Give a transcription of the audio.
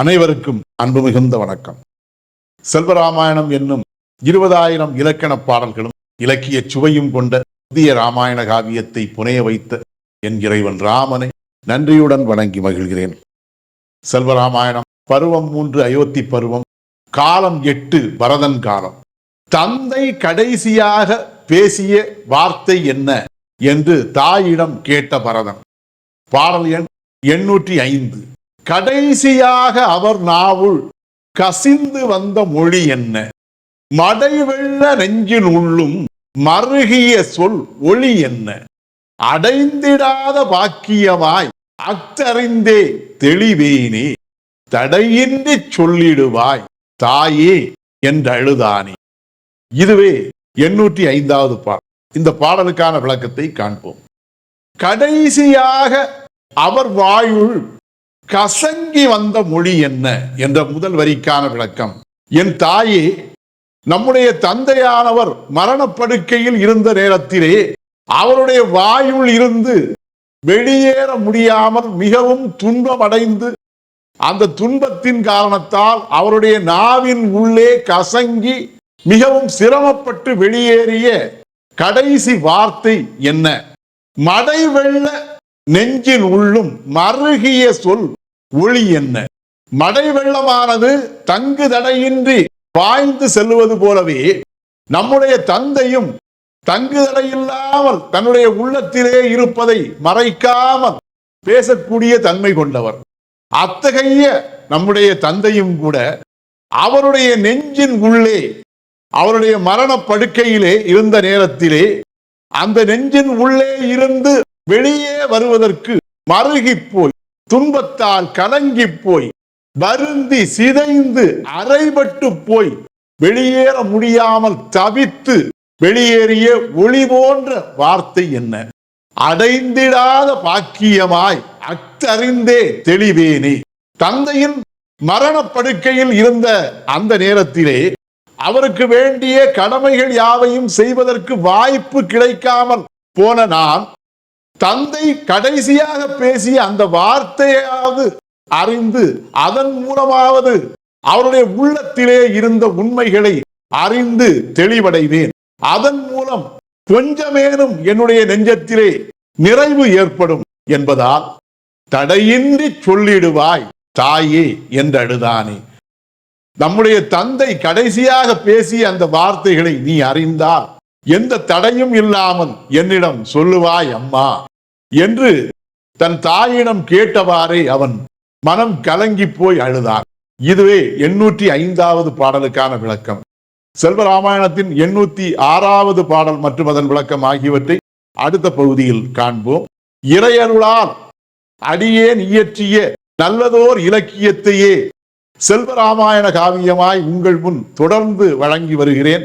அனைவருக்கும் அன்பு மிகுந்த வணக்கம். செல்வராமாயணம் என்னும் இருபதாயிரம் இலக்கண பாடல்களும் இலக்கிய சுவையும் கொண்ட புதிய ராமாயண காவியத்தை புனைய வைத்த என் இறைவன் ராமனை நன்றியுடன் வணங்கி மகிழ்கிறேன். செல்வராமாயணம் பருவம் மூன்று அயோத்தி பருவம் காலம் எட்டு பரதன் காலம். தந்தை கடைசியாக பேசிய வார்த்தை என்ன என்று தாயிடம் கேட்ட பரதன் பாடல் எண் எண்ணூற்றி ஐந்து. கடைசியாக அவர் நாவுள் கசிந்து வந்த மொழி என்ன? மடைவெள்ள நெஞ்சின் உள்ளும் மருகிய சொல் ஒளி என்ன? அடைந்திடாத பாக்கியமாய் அத்தறிந்தே தெளிவேனே தடையின்றி சொல்லிடுவாய் தாயே என்றழுதானே இதுவே எண்ணூற்றி ஐந்தாவது பாடல். இந்த பாடலுக்கான விளக்கத்தை காண்போம். கடைசியாக அவர் வாயுள் கசங்கி வந்த மொழி என்ன? என்ற முதல் வரிக்கான விளக்கம். என் தாயே நம்முடைய தந்தையானவர் மரணப்படுக்கையில் இருந்த நேரத்திலே அவருடைய வாயுள் இருந்து வெளியேற முடியாமல் மிகவும் துன்பமடைந்து அந்த துன்பத்தின் காரணத்தால் அவருடைய நாவின் உள்ளே கசங்கி மிகவும் சிரமப்பட்டு வெளியேறிய கடைசி வார்த்தை என்ன? மடை வெள்ள நெஞ்சின் உள்ளும் மருகிய சொல் ஒளி என்ன? மடை வெள்ளமானது தங்கு தடையின்றி பாய்ந்து செல்லுவது போலவே நம்முடைய தந்தையும் தங்கு தடையில்லாமல் தன்னுடைய உள்ளத்திலே இருப்பதை மறைக்காமல் பேசக்கூடிய தன்மை கொண்டவர். அத்தகைய நம்முடைய தந்தையும் கூட அவருடைய நெஞ்சின் உள்ளே அவருடைய மரணப்படுக்கையிலே இருந்த நேரத்திலே அந்த நெஞ்சின் உள்ளே இருந்து வெளியே வருவதற்கு மருகி போய் துன்பத்தால் கலங்கி போய் வருந்தி சிதைந்து அரைபட்டு போய் வெளியேற முடியாமல் தவித்து வெளியேறிய ஒளி போன்ற வார்த்தை என்ன? அடைந்திடாத பாக்கியமாய் அத்தறிந்தே தெளிவேனே. தந்தையின் மரணப்படுக்கையில் இருந்த அந்த நேரத்திலே அவருக்கு வேண்டிய கடமைகள் யாவையும் செய்வதற்கு வாய்ப்பு கிடைக்காமல் போன நான் தந்தை கடைசியாக பேசிய அந்த வார்த்தையாவது அறிந்து அதன் மூலமாவது அவருடைய உள்ளத்திலே இருந்த உண்மைகளை அறிந்து தெளிவடைவேன். அதன் மூலம் கொஞ்சமேனும் என்னுடைய நெஞ்சத்திலே நிறைவு ஏற்படும் என்பதால் தடையின்றி சொல்லிடுவாய் தாயே என்று அழுதானே நம்முடைய தந்தை கடைசியாக பேசிய அந்த வார்த்தைகளை நீ அறிந்தால் எந்த தடையும் இல்லாமல் என்னிடம் சொல்லுவாய் அம்மா என்று தன் தாயிடம் கேட்டவாறே அவன் மனம் கலங்கி போய் அழுதான். இதுவே எண்ணூற்றி ஐந்தாவது பாடலுக்கான விளக்கம். செல்வராமாயணத்தின் எண்ணூத்தி ஆறாவது பாடல் மற்றும் அதன் விளக்கம் ஆகியவற்றை அடுத்த பகுதியில் காண்போம். இறையருளால் அடியேன் இயற்றிய நல்லதோர் இலக்கியத்தையே செல்வராமாயண காவியமாய் உங்கள் முன் தொடர்ந்து வழங்கி வருகிறேன்.